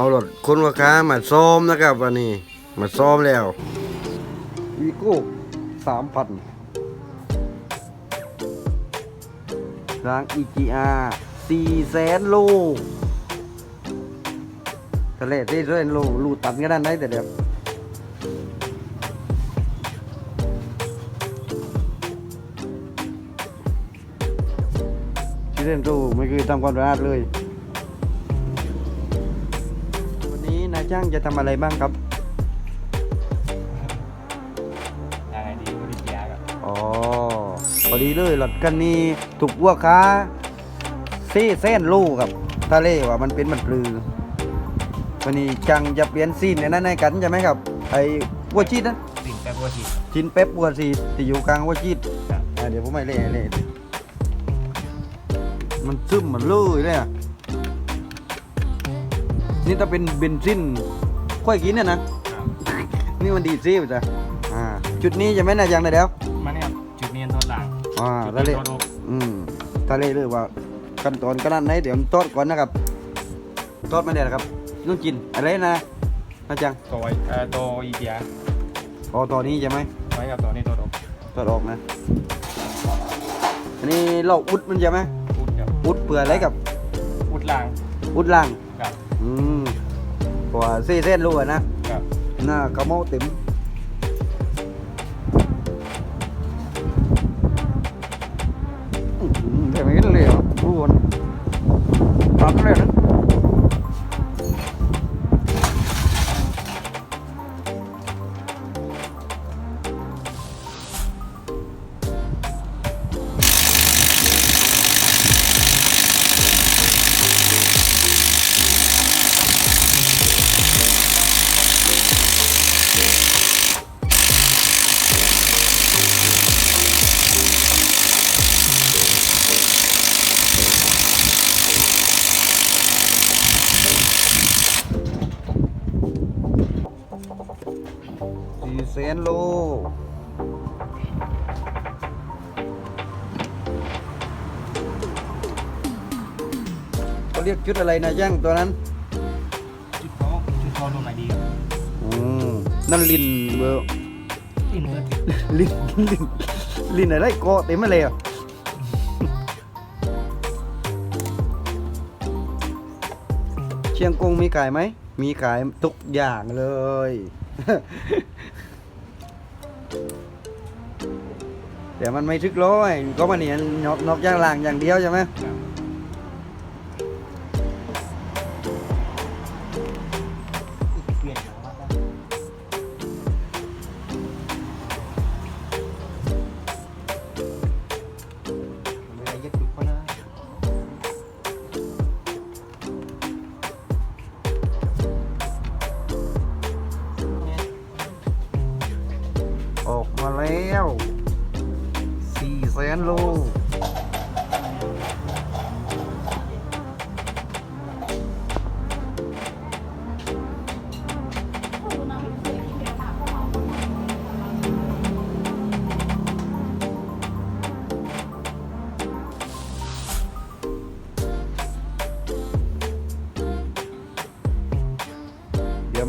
เอารถคุณลูกค้ามาซ้อมนะครับวันนี้ มาซ้อมแล้ววีโก้สามพันรางอีจีอาสี่แสนโลทะเลที่เรื่อนโลลูตันก็ได้แต่เดียวที่เล่นตู้ไม่เคยทำความสะอาดเลย วันนี้นายจ้างจะทำอะไรบ้างครับ ยังไงดีบริเกียกับอ๋อพอดีเลยหลัดกันนี้ถูกวัวค้าเซ่เส้นลูกครับทะเลว่ามันเป็นมันปลือวันนี้จังจะเปลี่ยนซีนในนั้นในกันใช่ไหมครับ ไอ้วัวชีดนะสิ่งแปรปรวนทีชินเป๊ปวัวชีดที่อยู่กลางวัวชีดครับอ่าเดี๋ยวผมไม่เล่เล่มันซึมมันเลยเลยอะ นี่ถ้าเป็นเบนซินค่อยกินเนี่ยนะครับนี่มันดีซีป่ะจ๊ะอ่า จุดนี้จะไหม่นายยังได้แล้วมาเนี่ยครับจุดเนียนทดหลังอ่าจุดทะเลนี้ทดอกอืมทะเลเลยว่าขั้นตอนขนาดไหนเดี๋ยวผมทอดก่อนนะครับทอดมาเดี๋ยวนะครับนุ่งกินอะไรนะอาจารย์ตัวเอ่อตัวอีเกียพอตอนนี้ใช่ไหมไว้กับตัวนี้ทดอกทอดออกนะ อันนี้เราอุดมันใช่ไหมอุดครับอุดเปลือยอะไรกับ อุดหลังอุดล่างครับอืม เพราะว่าเส้นเส้นรู้อะ เขาเรียกชุดอะไรนะย่างตัวนั้นจุดเขาจุดเขาตรงไหนดีครับอืมนั่นลินเบอร์อินเตอร์ลินลินลินอะไรเกาะเต็มมาเลยอะเชียงกงมีขายไหม มีขายทุกอย่างเลย แต่มันไม่ทึกร้อยก็มันเนี่ยนอกนอกย่างล่างอย่างเดียวใช่ไหม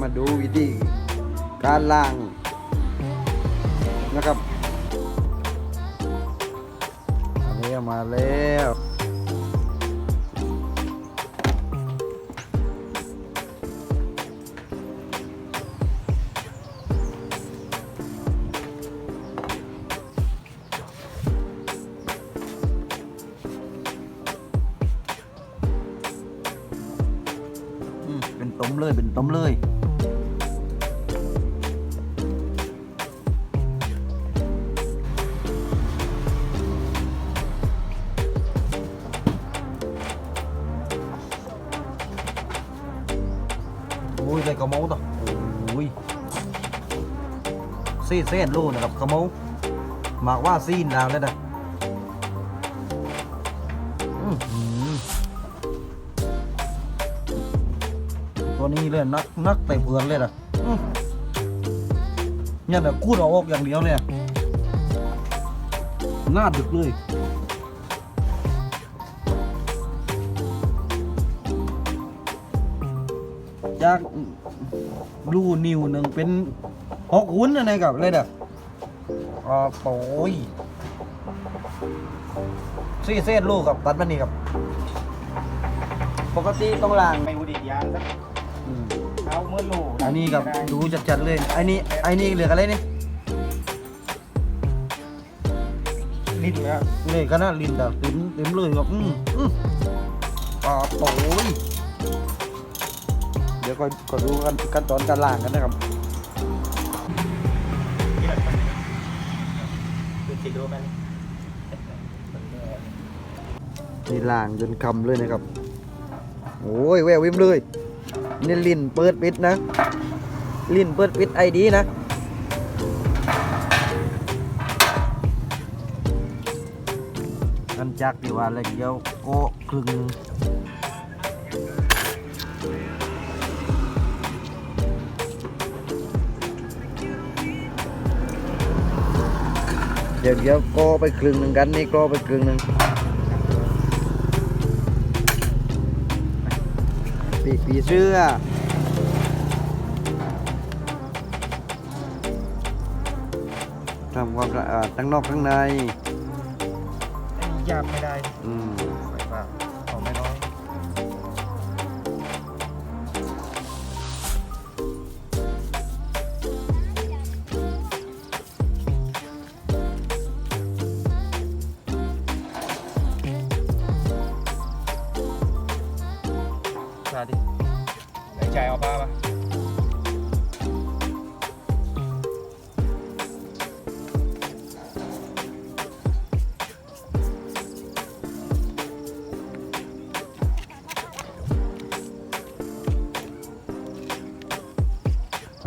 าดูวิธีการล้างนะครับอันนี้มาแล้วเป็นต้มเลยเป็นต้มเลย เส้นลูนะครับกระเมาหมากว่าซีนแล้วเลยนะตัวนี้เลยนักนักแต่เพื่อนเลยนะเนี่ยเดี๋ยวกูดเอาออกอย่างเดียวเลยอะหน้าดึกเลยจากรูนิวหนึ่งเป็น หกหุ้นอะไรกับเลยเด้ออ๋อโอ้ยสี่เส้นลูกกับตัดมันนี่ครับปกติต้องล้างไม่วุดิยางสักอืมเท้าเมื่อโลอันนี้กับดูจัดๆเลยไอ้นี่ไอ้นี่เหลืออะไรนี่ลิ้นแล้วเลยก็น่าลินดาเต็มเต็มเลยครับอืมอืมอ่าโอ้ยเดี๋ยวก็ก็ดูกันขั้นตอนการล้างกันนะครับ คือติดดูมันนี่ล่างจนคำเลยนะครับ โอ้ยแวววิมเลยนี่ลิ้นเปิดปิดนะ ลิ้นเปิดปิดไอดีนะกันจักดีว่าอะไรเดียวโก็ครึ่ง เดี๋ยวเดี๋ยวโก็ไปครึ่งหนึ่งกันนี่โก็ไปครึ่งหนึ่งปีกผีเสื้อทำความสะอาดทั้งนอกทั้งในหยาบไม่ได้ อืม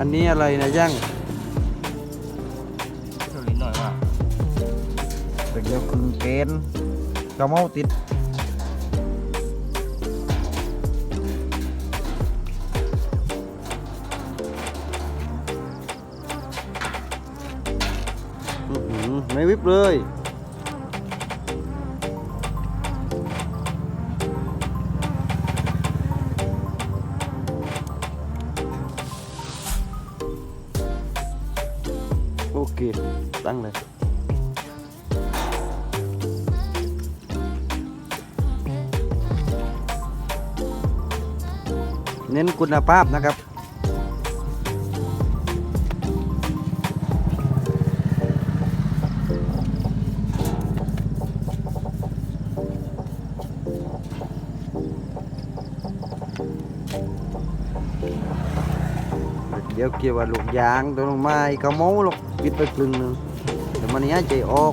อันนี้อะไรนะย่างเท่าลิ้นหน่อยว่าแต่เดี๋ยวคือเกณฑ์กระเมาติดอื้อหือไม่วิบเลย คุณภาพนะครับ เดี๋ยวเกี่ยวกับลูกยางตัวลงไม้เขาเมาหรอกปิดไปครึ่งหนึงเดี๋ยวมันนี้ยใจออก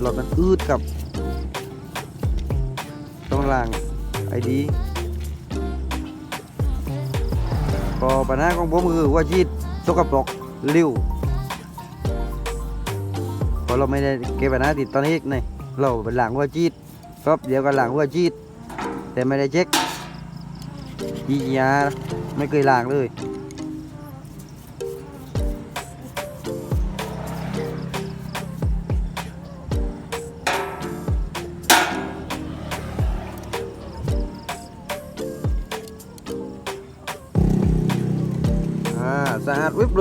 หลอดมันอืดกับต้องล้างไอ้ดี พอปัญหาของผมคือว่าชีดสกปรกริ้วพอเราไม่ได้เก็บปัญหาติดตอนนี้นี่เราเป็นหลังว่าจีดครับเดี๋ยวก็ล้างว่าจีดแต่ไม่ได้เช็คยียาไม่เคยล้างเลย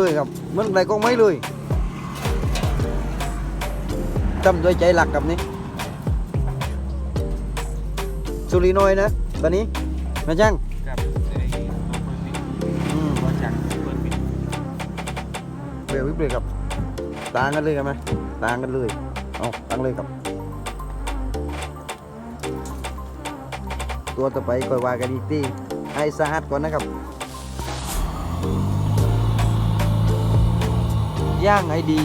เลยครับเหมันไรก็ไม่เลยทำด้วยใจหลักกับนี้สุริน้อยนะตอนนี้นะจังกับไอ้ตัวเปิดปิดอืมตัวจักรเปิดปิดเบลวิบเลยครับต่างกันเลยกันไหมต่างกันเลยเอาต่างเลยครับ ตัวต่อไปคอยว่ากันอีกทีให้สะอาดก่อนนะครับ ย่างไอดี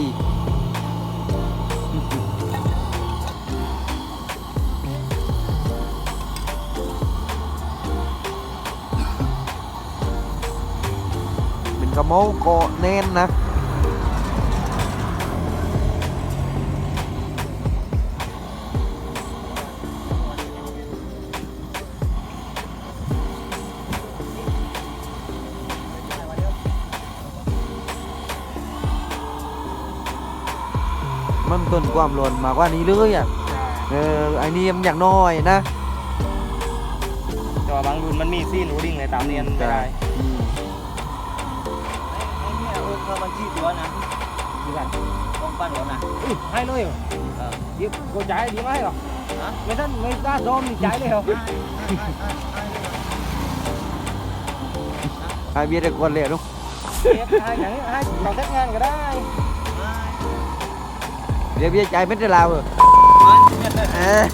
เป็นกระโมกเกาะแน่นนะ ต้นความร้อนมากกว่านี้เลยอะเออไอ้นี่มันอย่างน้อยนะแต่ว่าบางรุ่นมันมีซีนรูดิ้งในตามเนียนไม่ได้อืมไอ้เนี่ยโอ้เขาบัญชีตัวนะดีกันต้องปั้นหัวนะอุ้ยให้เลยเหรอเออ เดี๋ยวกูจ่ายดีไหมเหรอฮะ ไม่ท่านไม่กล้าซ้อมนี่จ่ายเลยเหรอให้เบียร์ได้คนเลยลูก เก็บให้อย่างนี้ให้เราเทศงานก็ได้ เดี๋ยวเบียร์จ่ายไม่ได้ลาวเออเออ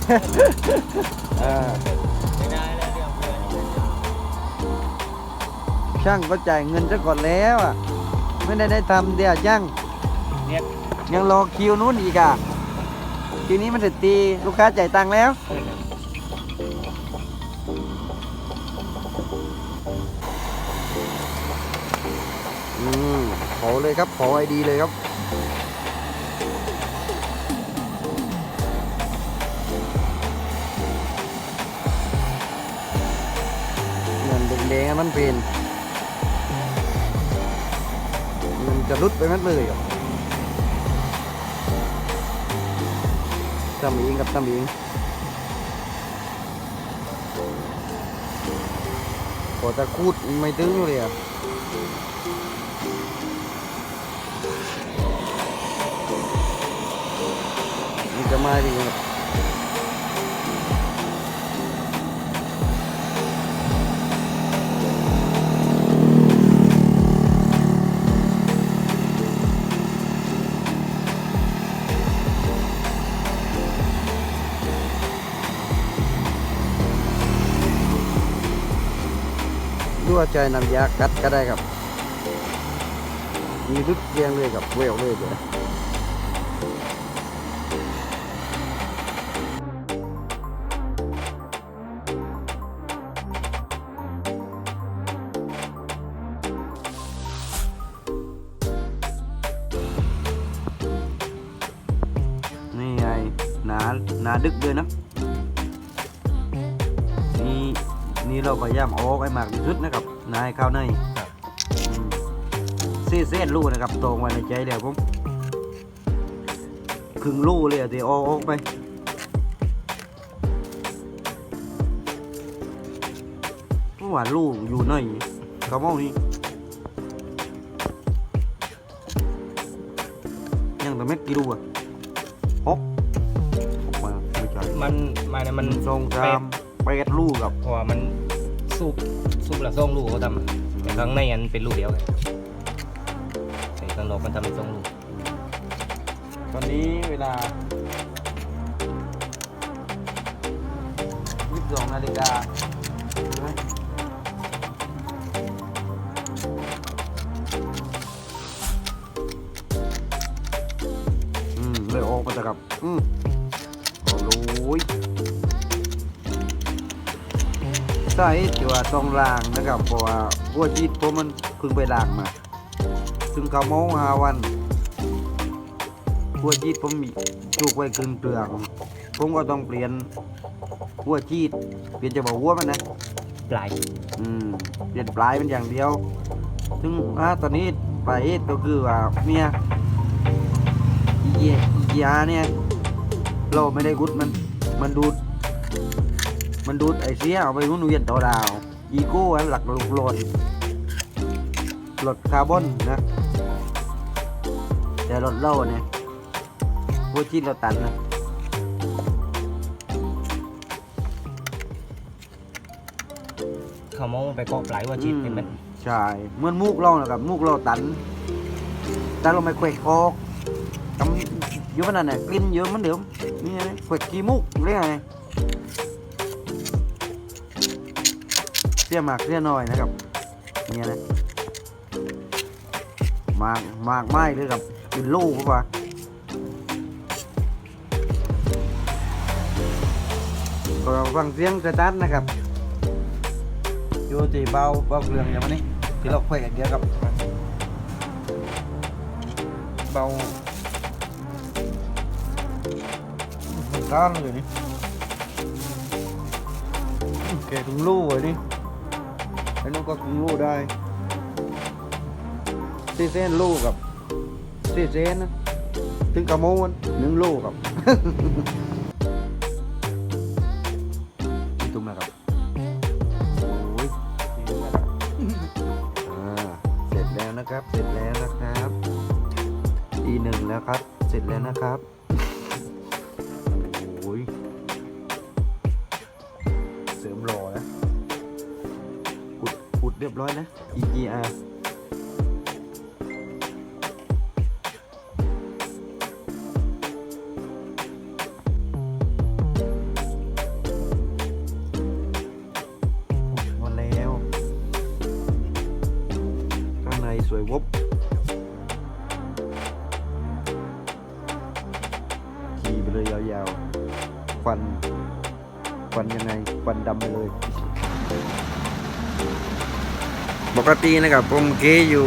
เออไม่ได้แล้วเรื่องเพื่อนช่างก็จ่ายเงินซะก่อนแล้วอะไม่ได้ได้ทำเดี๋ยวช่างเนี่ยยังรอคิวนู้นอีกอะทีนี้มันจะตีลูกค้าจ่ายตังค์แล้วอืมขอเลยครับขอไอดีเลยครับ ดงๆอะมันเป็นเงินจะรุดไปมัดเลยครับทำเองครับทำเองพอตะคูดไม่ถึงอยู่เลยอะจะมาดีครับ ใจน้ำยากัดก็ได้ครับ มีทุกเรียงเลยกับเวลเลยเดี๋ยวนี่ไงหนาหนาดึกเลยนะนี่นี่เราพยายามเอาออกให้มากที่สุดนะครับ นายข้าวเนยอืมเส้นเส้นลูกนะครับตรงไว้ในใจเดี๋ยวผมครึ่งลูกเลยอะเดี๋ยวเอาออกไปเพราะว่าลูกอยู่ในกระเมานี่ยังแต่เม็ดกี่ลูกอะหกออกมาไม่ใช่มันมาเนี่ยมัมันนทรงตามไปดลูกกับเพราะว่ามันสูบ สูบละส่งลูกเขาทำแต่ข้างในอันเป็นลูกเดียวไงแต่ข้างนอกมันทำเป็นส่งลูกตอนนี้เวลา22นาฬิกาอืมเลยออกมาจากกับ อืม ใช่ที่ว่าต้องล้างนะครับเพราะว่าหัวจีดผมมันเพิ่งไปล้างมาซึ่งเขาเมาหาวันหัวจีดผมมีจูกไว้ครึ่งเปลือกผมก็ต้องเปลี่ยนหัวจีดเปลี่ยนจะบอกหัวมันนะปลายอืมเปลี่ยนปลายเป็นอย่างเดียวซึ่งอ่าตอนนี้ปลายก็คือว่าเนี่ยอีเยอียาเนี่ยเราไม่ได้กุดมันมันดูด มันดูดไอเสียเอาไปหมุนเวียนต่อดาว อีโก้อันหลักลูกโหลดลดคาร์บอนนะ แต่ลดเหล่าเนี่ยพวกที่เราตันนะเขามองไปเกาะปลายว่าจิตเป็นมันใช่เหมือนมูกเรานะครับมูกเราตันแต่เราไม่แขวกคอกทำอยู่ขนาดไหนกลิ่นเยอะเหมือนเดิมนี่ไงแขวกขี้มูกเรียกไง สียมากเสียน้อยนะครับเนี่ยนะมากมากไม้เลยครับเป็นลูกเข้าก็ฟังเสียงสตาร์ทนะครับอยู่ที่เบาเบาเครื่องอย่างนี้ที่เราคุยกันเดียวกับเบาก้านเลยนี่แกถึงลู่เลยนี่ ไอ้นู้งก็ลูกได้ซีเซนลูกกับซีเซนถึงกระโมนหนึ่งลูกครับตุ้มนะครับโอ้ยเสร็จแล้วนะครับ เสร็จแล้วนะครับอีหนึ่งแล้วครับ เสร็จแล้วนะครับ เรียบร้อยนะ EGR หมดแล้ว ข้างในสวยวบขี่ไปเลยยาวๆควันควันยังไงควันดำไปเลย ปกตินะครับผมเกอยู่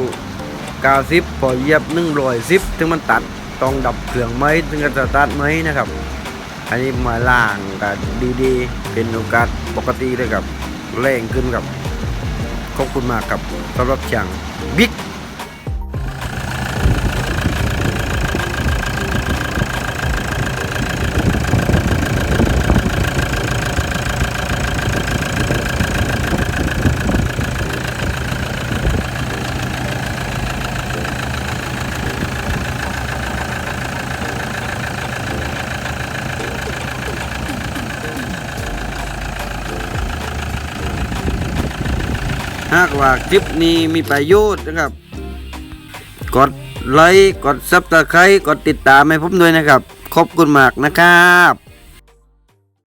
กาซิปพอเหยียบ110ถึงมันตัดต้องดับเครื่องไหมถึงจะตัดไหมนะครับ อันนี้มาล่างกันดีๆ เป็นโอกาสปกติเลยครับแรงขึ้นครับขอบคุณมากครับสำหรับช่างบิ๊ก ว่าคลิปนี้มีประโยชน์นะครับ กดไลค์ กดซับสไครต์กดติดตามให้ผมด้วยนะครับ ขอบคุณมากนะครับ